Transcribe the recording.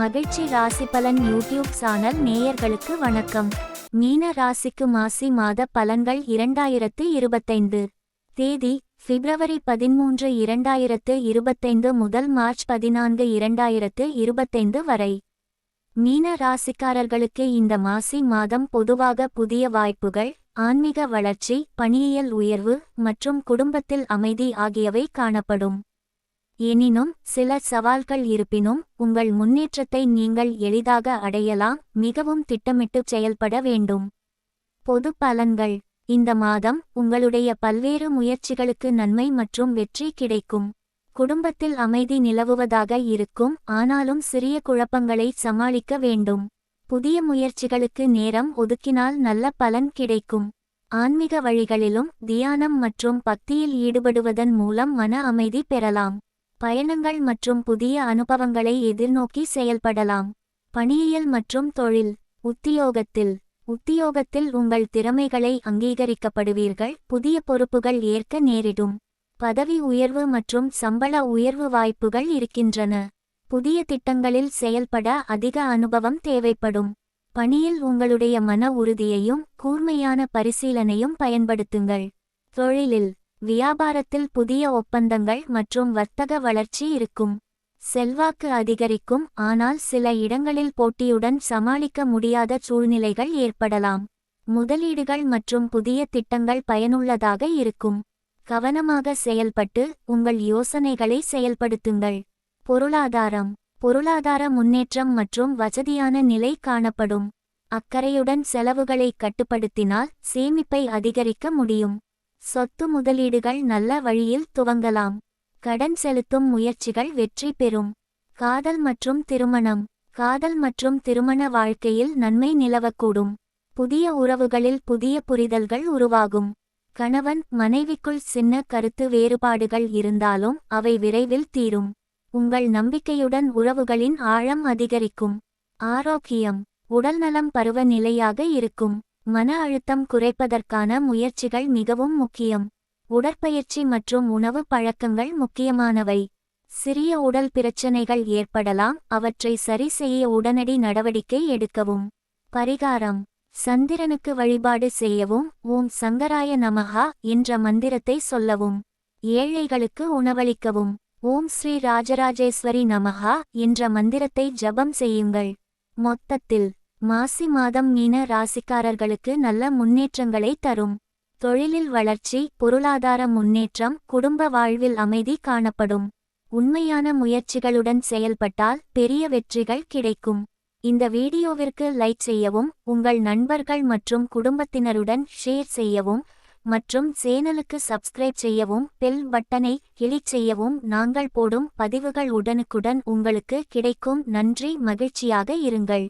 மகிழ்ச்சி ராசி பலன் யூடியூப் சேனல் நேயர்களுக்கு வணக்கம். மீன ராசிக்கு மாசி மாத பலன்கள் இரண்டாயிரத்து இருபத்தைந்து. தேதி பிப்ரவரி பதிமூன்று இரண்டாயிரத்து இருபத்தைந்து முதல் மார்ச் பதினான்கு இரண்டாயிரத்து இருபத்தைந்து வரை. மீன ராசிக்காரர்களுக்கு இந்த மாசி மாதம் பொதுவாக புதிய வாய்ப்புகள் ஆன்மீக வளர்ச்சி பணியியல் உயர்வு மற்றும் குடும்பத்தில் அமைதி ஆகியவை காணப்படும். எனினும் சில சவால்கள் இருப்பினும் உங்கள் முன்னேற்றத்தை நீங்கள் எளிதாக அடையலாம் மிகவும் திட்டமிட்டு செயல்பட வேண்டும். பொது பலன்கள். இந்த மாதம் உங்களுடைய பல்வேறு முயற்சிகளுக்கு நன்மை மற்றும் வெற்றி கிடைக்கும். குடும்பத்தில் அமைதி நிலவுவதாக இருக்கும் ஆனாலும் சிறிய குழப்பங்களை சமாளிக்க வேண்டும். புதிய முயற்சிகளுக்கு நேரம் ஒதுக்கினால் நல்ல பலன் கிடைக்கும். ஆன்மீக வழிகளிலும் தியானம் மற்றும் பக்தியில் ஈடுபடுவதன் மூலம் மன அமைதி பெறலாம். பயணங்கள் மற்றும் புதிய அனுபவங்களை எதிர்நோக்கி செயல்படலாம். பணியியல் மற்றும் தொழில் உத்தியோகத்தில் உத்தியோகத்தில் உங்கள் திறமைகளை அங்கீகரிக்கப்படுவீர்கள் புதிய பொறுப்புகள் ஏற்க நேரிடும். பதவி உயர்வு மற்றும் சம்பள உயர்வு வாய்ப்புகள் இருக்கின்றன. புதிய திட்டங்களில் செயல்பட அதிக அனுபவம் தேவைப்படும். பணியில் உங்களுடைய மன உறுதியையும் கூர்மையான பரிசீலனையும் பயன்படுத்துங்கள். தொழிலில் வியாபாரத்தில் புதிய ஒப்பந்தங்கள் மற்றும் வர்த்தக வளர்ச்சி இருக்கும். செல்வாக்கு அதிகரிக்கும் ஆனால் சில இடங்களில் போட்டியுடன் சமாளிக்க முடியாத சூழ்நிலைகள் ஏற்படலாம். முதலீடுகள் மற்றும் புதிய திட்டங்கள் பயனுள்ளதாக இருக்கும். கவனமாக செயல்பட்டு உங்கள் யோசனைகளை செயல்படுத்துங்கள். பொருளாதாரம். பொருளாதார முன்னேற்றம் மற்றும் வசதியான நிலை காணப்படும். அக்கறையுடன் செலவுகளை கட்டுப்படுத்தினால் சேமிப்பை அதிகரிக்க முடியும். சொத்து முதலீடுகள் நல்ல வழியில் துவங்கலாம். கடன் செலுத்தும் முயற்சிகள் வெற்றி பெறும். காதல் மற்றும் திருமணம். காதல் மற்றும் திருமண வாழ்க்கையில் நன்மை நிலவக்கூடும். புதிய உறவுகளில் புதிய புரிதல்கள் உருவாகும். கணவன் மனைவிக்குள் சின்ன கருத்து வேறுபாடுகள் இருந்தாலும் அவை விரைவில் தீரும். உங்கள் நம்பிக்கையுடன் உறவுகளின் ஆழம் அதிகரிக்கும். ஆரோக்கியம். உடல்நலம் பருவநிலையாக இருக்கும். மன அழுத்தம் குறைப்பதற்கான முயற்சிகள் மிகவும் முக்கியம். உடற்பயிற்சி மற்றும் உணவு பழக்கங்கள் முக்கியமானவை. சிறிய உடல் பிரச்சனைகள் ஏற்படலாம் அவற்றை சரி செய்ய உடனடி நடவடிக்கை எடுக்கவும். பரிகாரம். சந்திரனுக்கு வழிபாடு செய்யவும் ஓம் சங்கராய நமஹா என்ற மந்திரத்தை சொல்லவும். ஏழைகளுக்கு உணவளிக்கவும். ஓம் ஸ்ரீ ராஜராஜேஸ்வரி நமஹா என்ற மந்திரத்தை ஜபம் செய்யுங்கள். மொத்தத்தில் மாசி மாதம் மீன ராசிக்காரர்களுக்கு நல்ல முன்னேற்றங்களை தரும். தொழிலில் வளர்ச்சி பொருளாதார முன்னேற்றம் குடும்ப வாழ்வில் அமைதி காணப்படும். உண்மையான முயற்சிகளுடன் செயல்பட்டால் பெரிய வெற்றிகள் கிடைக்கும். இந்த வீடியோவிற்கு லைக் செய்யவும் உங்கள் நண்பர்கள் மற்றும் குடும்பத்தினருடன் ஷேர் செய்யவும் மற்றும் சேனலுக்கு சப்ஸ்கிரைப் செய்யவும் பெல் பட்டனை கிளிக் செய்யவும் நாங்கள் போடும் பதிவுகள் உடனுக்குடன் உங்களுக்கு கிடைக்கும். நன்றி மகிழ்ச்சியாக இருங்கள்.